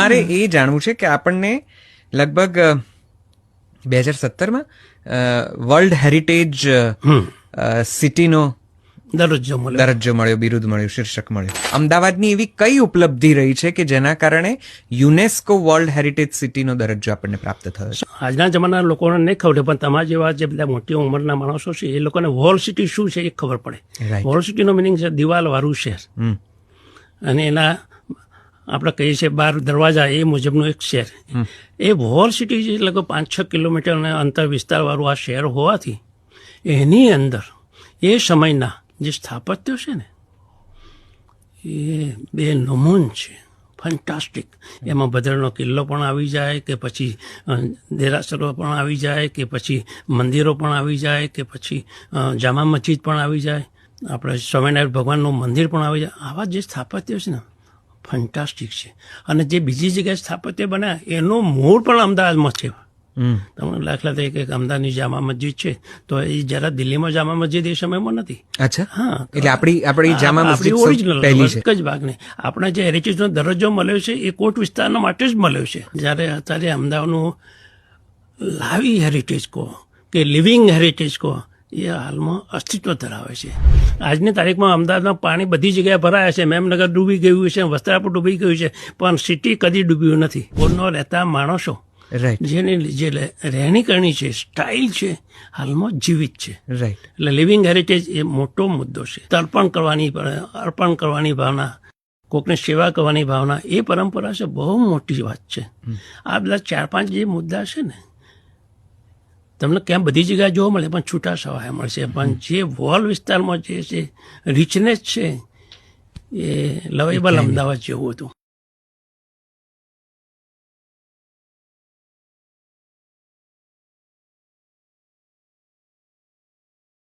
મારે એ જાણવું છે કે આપણને લગભગ બે હજાર સત્તરમાં વર્લ્ડ હેરિટેજ સિટીનો દરજ્જો મળ્યો. દરજ્જો મળ્યો બિરુદ મળ્યું શીર્ષક મળ્યું. અમદાવાદની એવી કઈ ઉપલબ્ધિ રહી છે કે જેના કારણે યુનેસ્કો વર્લ્ડ હેરિટેજ સિટીનો દરજ્જો આપણને પ્રાપ્ત થયો છે? આજના જમાનાના લોકોને નહીં ખબર પણ તમારા જેવા જે બધા મોટી ઉંમરના માણસો છે એ લોકોને વોલ સિટી શું છે એ ખબર પડે. વોલ સિટીનો મિનિંગ છે દિવાલ વાળું શહેર અને એના આપણે કહીએ છીએ બાર દરવાજા એ મુજબનું એક શહેર. એ વોર સિટી એટલે કે પાંચ છ કિલોમીટરના અંતર વિસ્તારવાળું આ શહેર હોવાથી એની અંદર એ સમયના જે સ્થાપત્યો છે ને એ બે નમૂન છે. ફંટાસ્ટિક એમાં ભદ્રનો કિલ્લો પણ આવી જાય કે પછી દેરાસરો પણ આવી જાય કે પછી મંદિરો પણ આવી જાય કે પછી જામા મસ્જિદ પણ આવી જાય. આપણે સ્વામિનારાયણ ભગવાનનું મંદિર પણ આવી જાય. આવા જે સ્થાપત્યો છે ને ફંટાસ્ટિક છે. અને જે બીજી જગ્યાએ સ્થાપત્ય બન્યા એનું મૂળ પણ અમદાવાદમાં છે. તમને દાખલા તરીકે અમદાવાદની જામા મસ્જિદ છે તો એ જરા દિલ્હીમાં જામા મસ્જિદ એ સમયમાં નથી. અચ્છા. હા. એટલે આપણી આપણી જામા મસ્જિદ ઓરિજિનલ પહેલી છે. એક જ ભાગને. આપણે જે હેરિટેજનો દરજ્જો મળ્યો છે એ કોટ વિસ્તારના માટે જ મળ્યો છે. જ્યારે અત્યારે અમદાવાદનું લાવી હેરિટેજ કહો કે લિવિંગ હેરિટેજ કહો એ હાલમાં અસ્તિત્વ ધરાવે છે. આજની તારીખમાં અમદાવાદમાં પાણી બધી જગ્યાએ ભરાયા છે. મેમનગર ડૂબી ગયું છે વસ્ત્રાપુર ડૂબી ગયું છે પણ સિટી કદી ડૂબ્યું નથી. પૂરનો રહેતા માણસો જેની જે રહેણી કરણી છે સ્ટાઇલ છે હાલમાં જીવિત છે. રાઈટ એટલે લિવિંગ હેરિટેજ એ મોટો મુદ્દો છે. તર્પણ કરવાની અર્પણ કરવાની ભાવના કોકને સેવા કરવાની ભાવના એ પરંપરા છે બહુ મોટી વાત છે. આ બધા ચાર પાંચ જે મુદ્દા છે ને તમને ક્યાં બધી જગ્યાએ જોવા મળે? પણ છૂટા છવાયા મળશે. પણ જે વોલ વિસ્તારમાં જે છે રિચનેસ છે એ લવેબલ અમદાવાદ જેવું હતું.